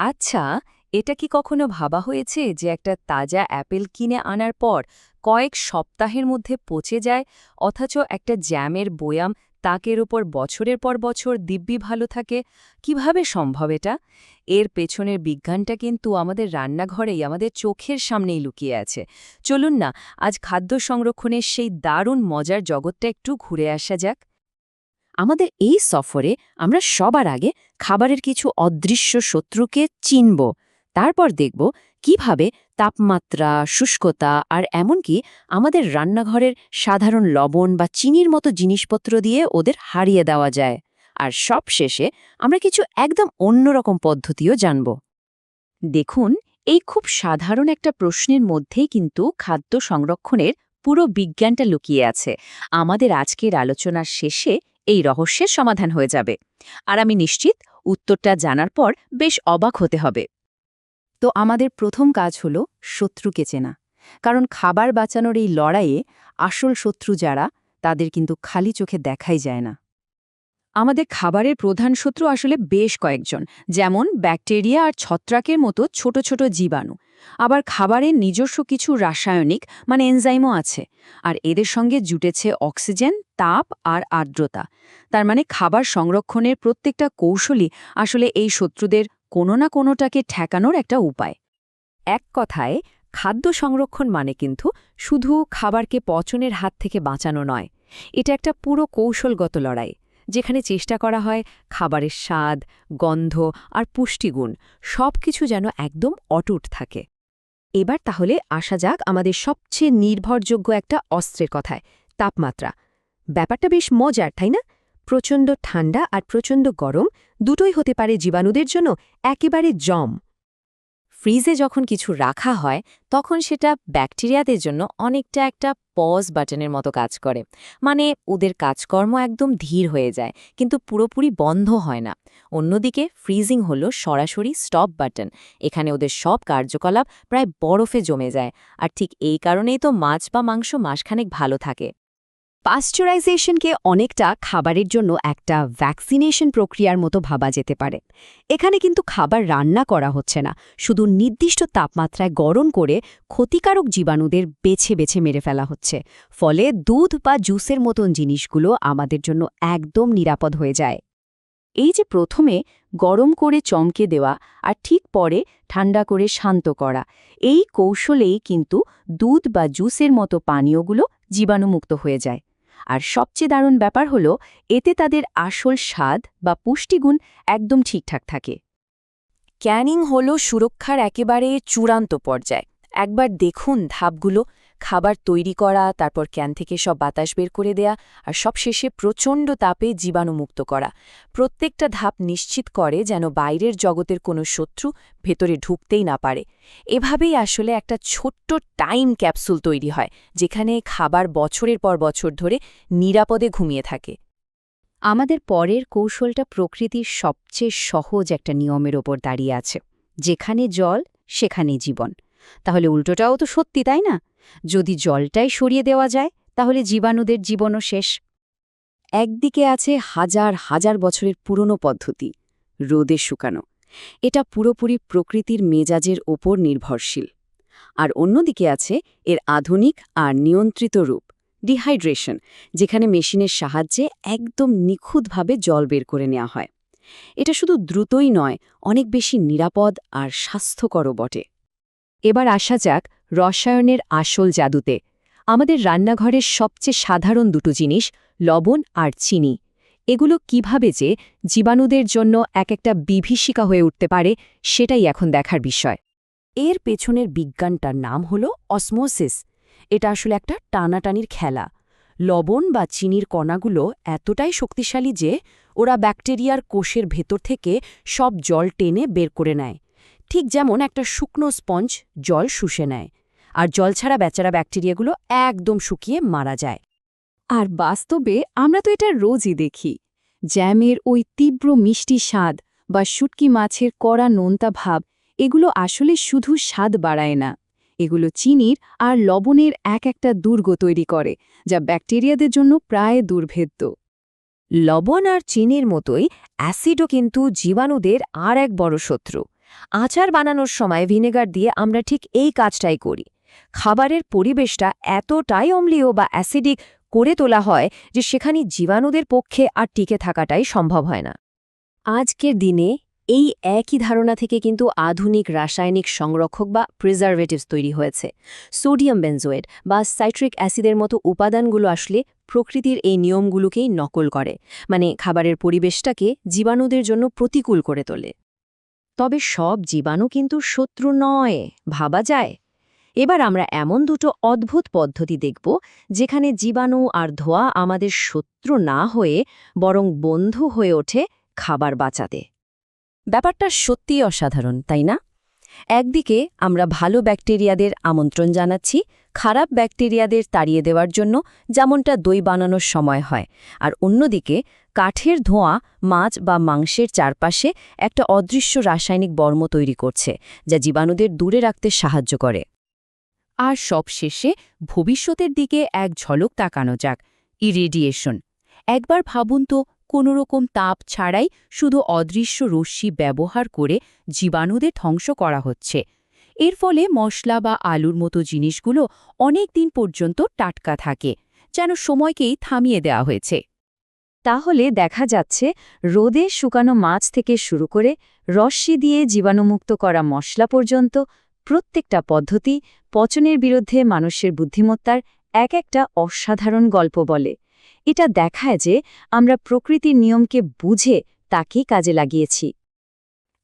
আচ্ছা এটা কি কখনো ভাবা হয়েছে যে একটা তাজা অ্যাপেল কিনে আনার পর কয়েক সপ্তাহের মধ্যে পচে যায়? অথচ একটা জ্যামের বয়াম তাকের ওপর বছরের পর বছর দিব্যি ভালো থাকে। কীভাবে সম্ভব এটা? এর পেছনের বিজ্ঞানটা কিন্তু আমাদের রান্নাঘরেই, আমাদের চোখের সামনেই লুকিয়ে আছে। চলুন না, আজ খাদ্য সংরক্ষণের সেই দারুণ মজার জগৎটা একটু ঘুরে আসা যাক। আমাদের এই সফরে আমরা সবার আগে খাবারের কিছু অদৃশ্য শত্রুকে চিনব, তারপর দেখব কীভাবে তাপমাত্রা, শুষ্কতা আর এমনকি আমাদের রান্নাঘরের সাধারণ লবণ বা চিনির মতো জিনিসপত্র দিয়ে ওদের হারিয়ে দেওয়া যায়। আর সব শেষে আমরা কিছু একদম অন্যরকম পদ্ধতিও জানব। দেখুন, এই খুব সাধারণ একটা প্রশ্নের মধ্যেই কিন্তু খাদ্য সংরক্ষণের পুরো বিজ্ঞানটা লুকিয়ে আছে। আমাদের আজকের আলোচনার শেষে এই রহস্যের সমাধান হয়ে যাবে। আর আমি নিশ্চিত উত্তরটা জানার পর বেশ অবাক হতে হবে। তো আমাদের প্রথম কাজ হল শত্রুকে চেনা। কারণ খাবার বাঁচানোর এই লড়াইয়ে আসল শত্রু যারা, তাদের কিন্তু খালি চোখে দেখাই যায় না। আমাদের খাবারের প্রধান শত্রু আসলে বেশ কয়েকজন, যেমন ব্যাকটেরিয়া আর ছত্রাকের মতো ছোট ছোট জীবাণু। আবার খাবারের নিজস্ব কিছু রাসায়নিক মানে এনজাইমও আছে। আর এদের সঙ্গে জুটেছে অক্সিজেন, তাপ আর আর্দ্রতা। তার মানে খাবার সংরক্ষণের প্রত্যেকটা কৌশলই আসলে এই শত্রুদের কোনো না কোনোটাকে ঠেকানোর একটা উপায়। এক কথায়, খাদ্য সংরক্ষণ মানে কিন্তু শুধু খাবারকে পচনের হাত থেকে বাঁচানো নয়। এটা একটা পুরো কৌশলগত লড়াই। যেখানে চেষ্টা করা হয় খাবারের স্বাদ, গন্ধ আর পুষ্টিগুণ সব কিছু যেন একদম অটুট থাকে। এবার তাহলে আসা যাক আমাদের সবচেয়ে নির্ভরযোগ্য একটা অস্ত্রের কথায়, তাপমাত্রা। ব্যাপারটা বেশ মজার, তাই না? প্রচণ্ড ঠান্ডা আর প্রচণ্ড গরম দুটোই হতে পারে জীবাণুদের জন্য একেবারে জম। ফ্রিজে যখন কিছু রাখা হয়, তখন সেটা ব্যাকটেরিয়াদের জন্য অনেকটা একটা পজ বাটনের মতো কাজ করে। মানে ওদের কাজকর্ম একদম ধীর হয়ে যায়, কিন্তু পুরোপুরি বন্ধ হয় না। অন্যদিকে ফ্রিজিং হল সরাসরি স্টপ বাটন এখানে ওদের সব কার্যকলাপ প্রায় বরফে জমে যায়, আর ঠিক এই কারণেই তো মাছ বা মাংস মাসখানেক ভালো থাকে। পাশ্চারাইজেশনকে অনেকটা খাবারের জন্য একটা ভ্যাকসিনেশন প্রক্রিয়ার মতো ভাবা যেতে পারে। এখানে কিন্তু খাবার রান্না করা হচ্ছে না, শুধু নির্দিষ্ট তাপমাত্রায় গরম করে ক্ষতিকারক জীবাণুদের বেছে বেছে মেরে ফেলা হচ্ছে। ফলে দুধ বা জুসের মতন জিনিসগুলো আমাদের জন্য একদম নিরাপদ হয়ে যায়। এই যে প্রথমে গরম করে চমকে দেওয়া আর ঠিক পরে ঠান্ডা করে শান্ত করা, এই কৌশলেই কিন্তু দুধ বা জুসের মতো পানীয়গুলো জীবাণুমুক্ত হয়ে যায়। আর সবচেয়ে দারুণ ব্যাপার হলো, এতে তাদের আসল স্বাদ বা পুষ্টিগুণ একদম ঠিকঠাক থাকে। ক্যানিং হলো সুরক্ষার একেবারে চূড়ান্ত পর্যায়। একবার দেখুন ধাপগুলো খাবার তৈরি করা, তারপর ক্যান থেকে সব বাতাস বের করে দেয়া আর সবশেষে প্রচণ্ড তাপে জীবাণুমুক্ত করা। প্রত্যেকটা ধাপ নিশ্চিত করে যেন বাইরের জগতের কোনো শত্রু ভেতরে ঢুকতেই না পারে। এভাবেই আসলে একটা ছোট্ট টাইম ক্যাপসুল তৈরি হয়, যেখানে খাবার বছরের পর বছর ধরে নিরাপদে ঘুমিয়ে থাকে। আমাদের পরের কৌশলটা প্রকৃতির সবচেয়ে সহজ একটা নিয়মের ওপর দাঁড়িয়ে আছে, যেখানে জল সেখানে জীবন। তাহলে উল্টোটাও তো সত্যি, তাই না? যদি জলটাই সরিয়ে দেওয়া যায়, তাহলে জীবাণুদের জীবনও শেষ। একদিকে আছে হাজার হাজার বছরের পুরনো পদ্ধতি, রোদে শুকানো। এটা পুরোপুরি প্রকৃতির মেজাজের ওপর নির্ভরশীল। আর অন্যদিকে আছে এর আধুনিক আর নিয়ন্ত্রিত রূপ, ডিহাইড্রেশন, যেখানে মেশিনের সাহায্যে একদম নিখুঁতভাবে জল বের করে নেওয়া হয়। এটা শুধু দ্রুতই নয়, অনেক বেশি নিরাপদ আর স্বাস্থ্যকরও বটে। এবার আসা যাক রসায়নের আসল জাদুতে। আমাদের রান্নাঘরের সবচেয়ে সাধারণ দুটো জিনিস, লবণ আর চিনি। এগুলো কীভাবে যে জীবাণুদের জন্য এক একটা বিভীষিকা হয়ে উঠতে পারে, সেটাই এখন দেখার বিষয়। এর পেছনের বিজ্ঞানটার নাম হল অসমোসিস। এটা আসলে একটা টানাটানির খেলা। লবণ বা চিনির কণাগুলো এতটাই শক্তিশালী যে ওরা ব্যাকটেরিয়ার কোষের ভেতর থেকে সব জল টেনে বের করে নেয়। ঠিক যেমন একটা শুকনো স্পঞ্জ জল শুষে নেয়, আর জল ছাড়া বেচারা ব্যাকটেরিয়াগুলো একদম শুকিয়ে মারা যায়। আর বাস্তবে আমরা তো এটা রোজই দেখি, জ্যামের ওই তীব্র মিষ্টি স্বাদ বা শুটকি মাছের কড়া নোনতা ভাব, এগুলো আসলে শুধু স্বাদ বাড়ায় না। এগুলো চিনির আর লবণের এক একটা দুর্গ তৈরি করে, যা ব্যাকটেরিয়াদের জন্য প্রায় দুর্ভেদ্য। লবণ আর চিনির মতোই অ্যাসিডও কিন্তু জীবাণুদের আর এক বড় শত্রু। আচার বানানোর সময় ভিনেগার দিয়ে আমরা ঠিক এই কাজটাই করি। খাবারের পরিবেশটা এতটাই অম্লীয় বা অ্যাসিডিক করে তোলা হয় যে সেখানে জীবাণুদের পক্ষে আর টিকে থাকাটাই সম্ভব হয় না। আজকের দিনে এই একই ধারণা থেকে কিন্তু আধুনিক রাসায়নিক সংরক্ষক বা প্রিজারভেটিভস তৈরি হয়েছে। সোডিয়াম বেনজোয়েট বা সাইট্রিক অ্যাসিডের মতো উপাদানগুলো আসলে প্রকৃতির এই নিয়মগুলোকেই নকল করে মানে খাবারের পরিবেশটাকে জীবাণুদের জন্য প্রতিকূল করে তোলে। তবে সব জীবাণু কিন্তু শত্রু নয়, ভাবা যায়। এবার আমরা এমন দুটো অদ্ভুত পদ্ধতি দেখব, যেখানে জীবাণু আর ধোয়া আমাদের শত্রু না হয়ে, বরং বন্ধু হয়ে ওঠে খাবার বাঁচাতে। ব্যাপারটা সত্যিই অসাধারণ, তাই না? একদিকে আমরা ভালো ব্যাকটেরিয়াদের আমন্ত্রণ জানাচ্ছি, খারাপ ব্যাকটেরিয়াদের তাড়িয়ে দেওয়ার জন্য যেমনটা দই বানানোর সময় হয়, আর অন্যদিকে কাঠের ধোঁয়া, মাছ বা মাংসের চারপাশে একটা অদৃশ্য রাসায়নিক বর্ম তৈরি করছে, যা জীবাণুদের দূরে রাখতে সাহায্য করে। আর সবশেষে ভবিষ্যতের দিকে এক ঝলক তাকানো যাক, ইরেডিয়েশন। একবার ভাবুন তো কোনোরকম তাপ ছাড়াই শুধু অদৃশ্য রশ্মি ব্যবহার করে জীবাণুদের ধ্বংস করা হচ্ছে। এর ফলে মশলা বা আলুর মতো জিনিসগুলো অনেক দিন পর্যন্ত টাটকা থাকে, যেন সময়কেই থামিয়ে দেওয়া হয়েছে। তাহলে দেখা যাচ্ছে, রোদে শুকানো মাছ থেকে শুরু করে রশ্মি দিয়ে জীবাণুমুক্ত করা মশলা পর্যন্ত প্রত্যেকটা পদ্ধতি পচনের বিরুদ্ধে মানুষের বুদ্ধিমত্তার এক একটা অসাধারণ গল্প বলে। এটা দেখায় যে আমরা প্রকৃতির নিয়মকে বুঝে তাকেই কাজে লাগিয়েছি।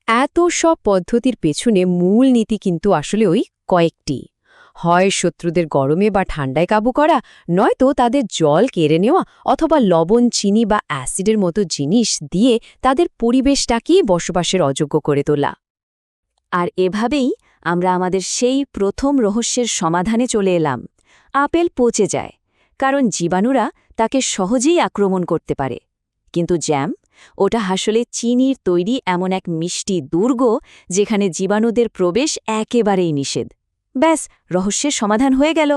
এত সব পদ্ধতির পেছনে মূল নীতি কিন্তু আসলে ওই কয়েকটি। হয় শত্রুদের গরমে বা ঠান্ডায় কাবু করা, নয়তো তাদের জল কেড়ে নেওয়া অথবা লবণ, চিনি বা অ্যাসিডের মতো জিনিস দিয়ে তাদের পরিবেশটাকেই বসবাসের অযোগ্য করে তোলা। আর এভাবেই আমরা আমাদের সেই প্রথম রহস্যের সমাধানে চলে এলাম। আপেল পচে যায়, কারণ জীবাণুরা তাকে সহজেই আক্রমণ করতে পারে। কিন্তু জ্যাম, ওটা আসলে চিনির তৈরি এমন এক মিষ্টি দুর্গ যেখানে জীবাণুদের প্রবেশ একেবারেই নিষেধ। ব্যাস, রহস্যের সমাধান হয়ে গেল।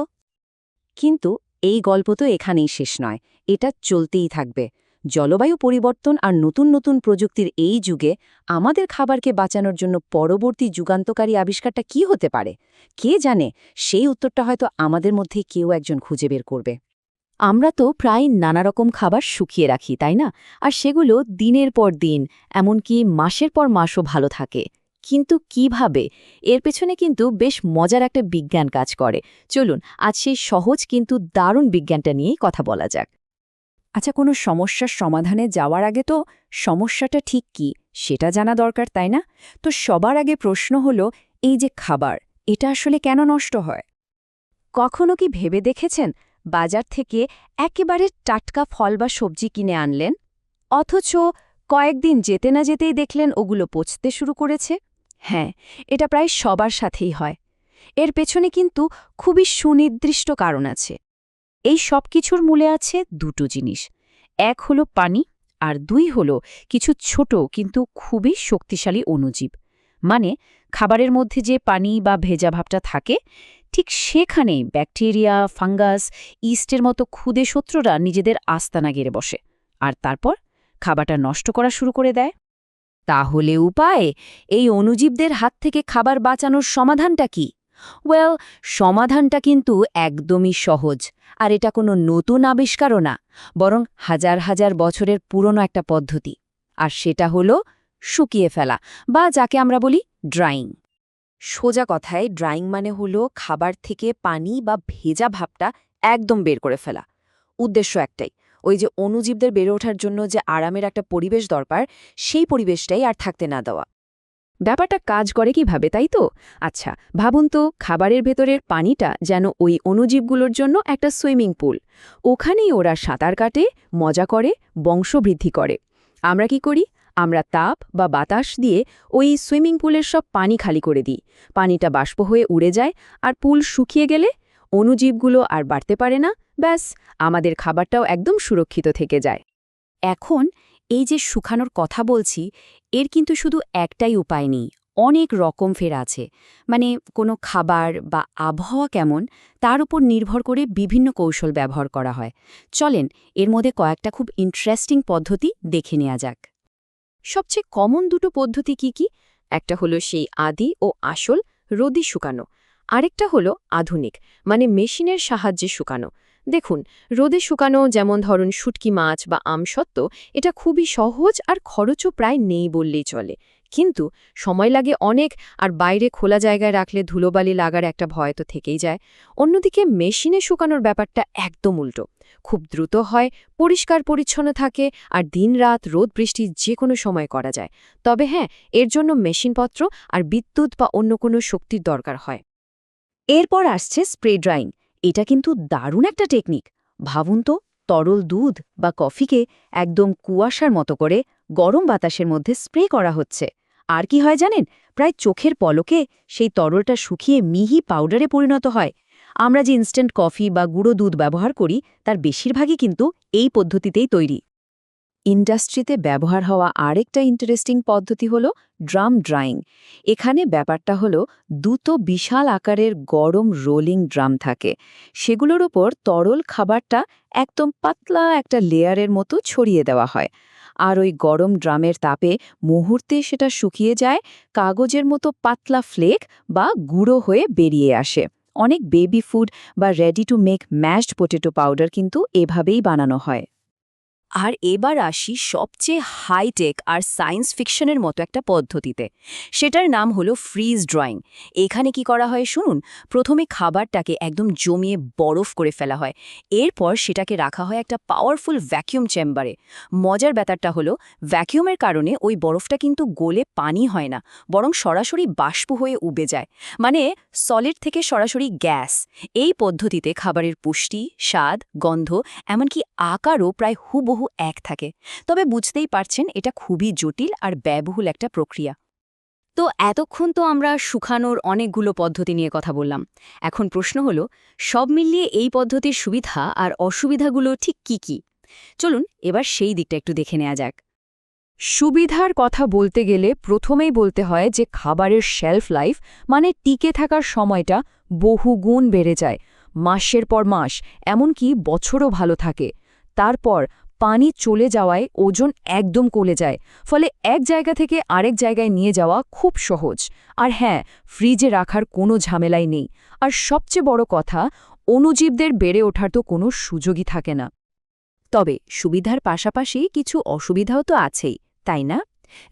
কিন্তু এই গল্প তো এখানেই শেষ নয়, এটা চলতেই থাকবে। জলবায়ু পরিবর্তন আর নতুন নতুন প্রযুক্তির এই যুগে আমাদের খাবারকে বাঁচানোর জন্য পরবর্তী যুগান্তকারী আবিষ্কারটা কি হতে পারে? কে জানে? সেই উত্তরটা হয়তো আমাদের মধ্যে কেউ একজন খুঁজে বের করবে। আমরা তো প্রায় নানা রকম খাবার শুকিয়ে রাখি, তাই না? আর সেগুলো দিনের পর দিন, এমনকি মাসের পর মাসও ভালো থাকে। কিন্তু কীভাবে? এর পেছনে কিন্তু বেশ মজার একটা বিজ্ঞান কাজ করে। চলুন, আজ সেই সহজ কিন্তু দারুণ বিজ্ঞানটা নিয়েই কথা বলা যাক। আচ্ছা কোনো সমস্যার সমাধানে যাওয়ার আগে তো সমস্যাটা ঠিক কি? সেটা জানা দরকার, তাই না? তো সবার আগে প্রশ্ন হলো, এই যে খাবার, এটা আসলে কেন নষ্ট হয়? কখনো কি ভেবে দেখেছেন? বাজার থেকে একেবারে টাটকা ফল বা সবজি কিনে আনলেন, অথচ কয়েকদিন যেতে না যেতেই দেখলেন ওগুলো পচতে শুরু করেছে। হ্যাঁ এটা প্রায় সবার সাথেই হয়। এর পেছনে কিন্তু খুবই সুনির্দিষ্ট কারণ আছে। এই সব কিছুর মূলে আছে দুটো জিনিস। এক হলো পানি আর দুই হলো কিছু ছোট কিন্তু খুবই শক্তিশালী অণুজীব। মানে খাবারের মধ্যে যে পানি বা ভেজা ভাবটা থাকে ঠিক সেখানেই ব্যাকটেরিয়া, ফাঙ্গাস, ইস্টের মতো ক্ষুদে শত্রুরা নিজেদের আস্তানা গেড়ে বসে আর তারপর খাবারটা নষ্ট করা শুরু করে দেয়। তাহলে উপায়, এই অণুজীবদের হাত থেকে খাবার বাঁচানোর সমাধানটা কি? ওয়েল, সমাধানটা কিন্তু একদমই সহজ আর এটা কোনো নতুন আবিষ্কারও না, বরং হাজার হাজার বছরের পুরনো একটা পদ্ধতি। আর সেটা হলো শুকিয়ে ফেলা বা যাকে আমরা বলি ড্রাইং। সোজা কথায় ড্রাইং মানে হলো খাবার থেকে পানি বা ভেজা ভাবটা একদম বের করে ফেলা। উদ্দেশ্য একটাই, ওই যে অণুজীবদের বেড়ে ওঠার জন্য যে আরামের একটা পরিবেশ দরকার, সেই পরিবেশটাই আর থাকতে না দেওয়া। ব্যাপারটা কাজ করে কীভাবে, তাই তো? আচ্ছা ভাবুন তো, খাবারের ভেতরের পানিটা যেন ওই অণুজীবগুলোর জন্য একটা সুইমিং পুল। ওখানেই ওরা সাঁতার কাটে, মজা করে, বংশবৃদ্ধি করে। আমরা কি করি? আমরা তাপ বা বাতাস দিয়ে ওই সুইমিং পুলের সব পানি খালি করে দিই। পানিটা বাষ্প হয়ে উড়ে যায় আর পুল শুকিয়ে গেলে অণুজীবগুলো আর বাড়তে পারে না। ব্যাস, আমাদের খাবারটাও একদম সুরক্ষিত থেকে যায়। এখন এই যে শুকানোর কথা বলছি, এর কিন্তু শুধু একটাই উপায় নেই, অনেক রকম ফের আছে। মানে কোনো খাবার বা আবহাওয়া কেমন, তার উপর নির্ভর করে বিভিন্ন কৌশল ব্যবহার করা হয়। চলেন, এর মধ্যে কয়েকটা খুব ইন্টারেস্টিং পদ্ধতি দেখে নেওয়া যাক। সবচেয়ে কমন দুটো পদ্ধতি কি কি? একটা হলো সেই আদি ও আসল রোদি শুকানো। আরেকটা হলো আধুনিক মানে মেশিনের সাহায্যে শুকানো। দেখুন, রোদে শুকানো যেমন ধরুন শুটকি মাছ বা আমসত্ত্ব এটা খুবই সহজ আর খরচও প্রায় নেই বললেই চলে। কিন্তু সময় লাগে অনেক আর বাইরে খোলা জায়গায় রাখলে ধুলোবালি লাগার একটা ভয় তো থেকেই যায়। অন্যদিকে মেশিনে শুকানোর ব্যাপারটা একদম উল্টো। খুব দ্রুত হয়, পরিষ্কার পরিচ্ছন্ন থাকে আর দিনরাত রোদ বৃষ্টি যে কোনো সময় করা যায়। তবে হ্যাঁ এর জন্য মেশিনপত্র আর বিদ্যুৎ বা অন্য কোনো শক্তির দরকার হয়। এরপর আসছে স্প্রে ড্রাইং। এটা কিন্তু দারুণ একটা টেকনিক। ভাবুন তো, তরল দুধ বা কফিকে একদম কুয়াশার মতো করে গরম বাতাসের মধ্যে স্প্রে করা হচ্ছে। আর কি হয় জানেন? প্রায় চোখের পলকে সেই তরলটা শুকিয়ে মিহি পাউডারে পরিণত হয়। আমরা যে ইনস্ট্যান্ট কফি বা গুঁড়ো দুধ ব্যবহার করি, তার বেশিরভাগই কিন্তু এই পদ্ধতিতেই তৈরি। ইন্ডাস্ট্রিতে ব্যবহার হওয়া আরেকটা ইন্টারেস্টিং পদ্ধতি হল ড্রাম ড্রাইং এখানে ব্যাপারটা হলো দুটো বিশাল আকারের গরম রোলিং ড্রাম থাকে। সেগুলোর ওপর তরল খাবারটা একদম পাতলা একটা লেয়ারের মতো ছড়িয়ে দেওয়া হয়। আর ওই গরম ড্রামের তাপে মুহূর্তে সেটা শুকিয়ে যায়, কাগজের মতো পাতলা ফ্লেক বা গুঁড়ো হয়ে বেরিয়ে আসে। অনেক বেবি ফুড বা ready to make mashed potato powder কিন্তু এভাবেই বানানো হয়। আর এবার আসি সবচেয়ে হাইটেক আর সায়েন্স ফিকশনের মতো একটা পদ্ধতিতে। সেটার নাম হলো ফ্রিজ ড্রয়িং এখানে কি করা হয় শুনুন? প্রথমে খাবারটাকে একদম জমিয়ে বরফ করে ফেলা হয়। এরপর সেটাকে রাখা হয় একটা পাওয়ারফুল ভ্যাকিউম চেম্বারে মজার ব্যাপারটা হলো ভ্যাকিউমের কারণে ওই বরফটা কিন্তু গলে পানি হয় না, বরং সরাসরি বাষ্প হয়ে উবে যায়। মানে সলিড থেকে সরাসরি গ্যাস এই পদ্ধতিতে খাবারের পুষ্টি, স্বাদ, গন্ধ, এমনকি আকারও প্রায় হুবহু এক থাকে। তবে বুঝতেই পারছেন, এটা খুবই জটিল আর ব্যয়বহুল একটা প্রক্রিয়া। তো এতক্ষণ তো আমরা শুকানোর অনেকগুলো পদ্ধতি নিয়ে কথা বললাম। এখন প্রশ্ন হলো, সব মিলিয়ে এই পদ্ধতির সুবিধা আর অসুবিধাগুলো ঠিক কি কি? চলুন এবার সেই দিকটা একটু দেখে নেওয়া যাক। সুবিধার কথা বলতে গেলে প্রথমেই বলতে হয় যে খাবারের শেলফ লাইফ মানে টিকে থাকার সময়টা বহুগুণ বেড়ে যায়, মাসের পর মাস, এমনকি বছরও ভালো থাকে। তারপর পানি চলে যাওয়ায় ওজন একদম কলে যায়, ফলে এক জায়গা থেকে আরেক জায়গায় নিয়ে যাওয়া খুব সহজ। আর হ্যাঁ ফ্রিজে রাখার কোনো ঝামেলাই নেই। আর সবচেয়ে বড় কথা, অণুজীবদের বেড়ে ওঠার তো কোনো সুযোগই থাকে না। তবে সুবিধার পাশাপাশি কিছু অসুবিধাও তো আছেই, তাই না?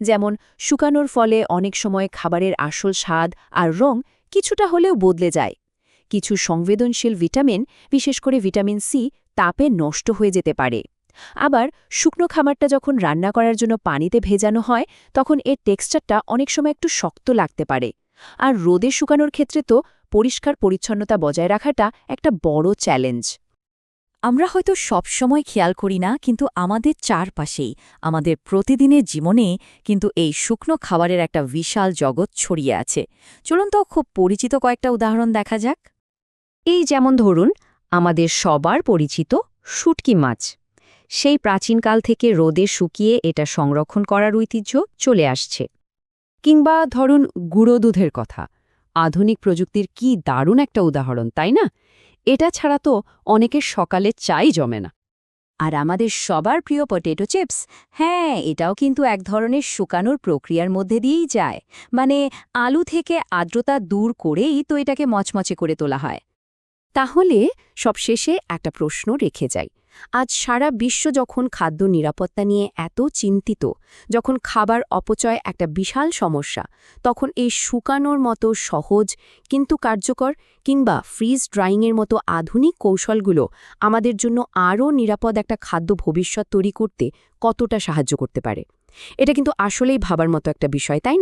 যেমন, শুকানোর ফলে অনেক সময় খাবারের আসল স্বাদ আর রং কিছুটা হলেও বদলে যায়। কিছু সংবেদনশীল ভিটামিন, বিশেষ করে ভিটামিন সি, তাপে নষ্ট হয়ে যেতে পারে। আবার শুকনো খাবারটা যখন রান্না করার জন্য পানিতে ভেজানো হয়, তখন এর টেক্সচারটা অনেক সময় একটু শক্ত লাগতে পারে। আর রোদে শুকানোর ক্ষেত্রে তো পরিষ্কার পরিচ্ছন্নতা বজায় রাখাটা একটা বড় চ্যালেঞ্জ। আমরা হয়তো সব সময় খেয়াল করি না, কিন্তু আমাদের চারপাশেই, আমাদের প্রতিদিনের জীবনে কিন্তু এই শুকনো খাবারের একটা বিশাল জগৎ ছড়িয়ে আছে। চলুন তো খুব পরিচিত কয়েকটা উদাহরণ দেখা যাক। এই যেমন ধরুন, আমাদের সবার পরিচিত শুটকি মাছ। সেই প্রাচীনকাল থেকে রোদে শুকিয়ে এটা সংরক্ষণ করার ঐতিহ্য চলে আসছে। কিংবা ধরুন গুঁড়ো দুধের কথা। আধুনিক প্রযুক্তির কি দারুণ একটা উদাহরণ, তাই না? এটা ছাড়া তো অনেকের সকালে চাই জমে না। আর আমাদের সবার প্রিয় পটেটো চিপস হ্যাঁ এটাও কিন্তু এক ধরনের শুকানোর প্রক্রিয়ার মধ্যে দিয়েই যায়। মানে আলু থেকে আর্দ্রতা দূর করেই তো এটাকে মচমচে করে তোলা হয়। তাহলে সবশেষে একটা প্রশ্ন রেখে যাই। আজ সারা বিশ্ব যখন খাদ্য নিরাপত্তা নিয়ে এত চিন্তিত, যখন খাবার অপচয় একটা বিশাল সমস্যা, তখন এই শুকানোর মতো সহজ কিন্তু কার্যকর কিংবা ফ্রিজ ড্রাইংয়ের মতো আধুনিক কৌশলগুলো আমাদের জন্য আরও নিরাপদ একটা খাদ্য ভবিষ্যৎ তৈরি করতে কতটা সাহায্য করতে পারে? এটা কিন্তু আসলেই ভাবার মতো একটা বিষয়, তাই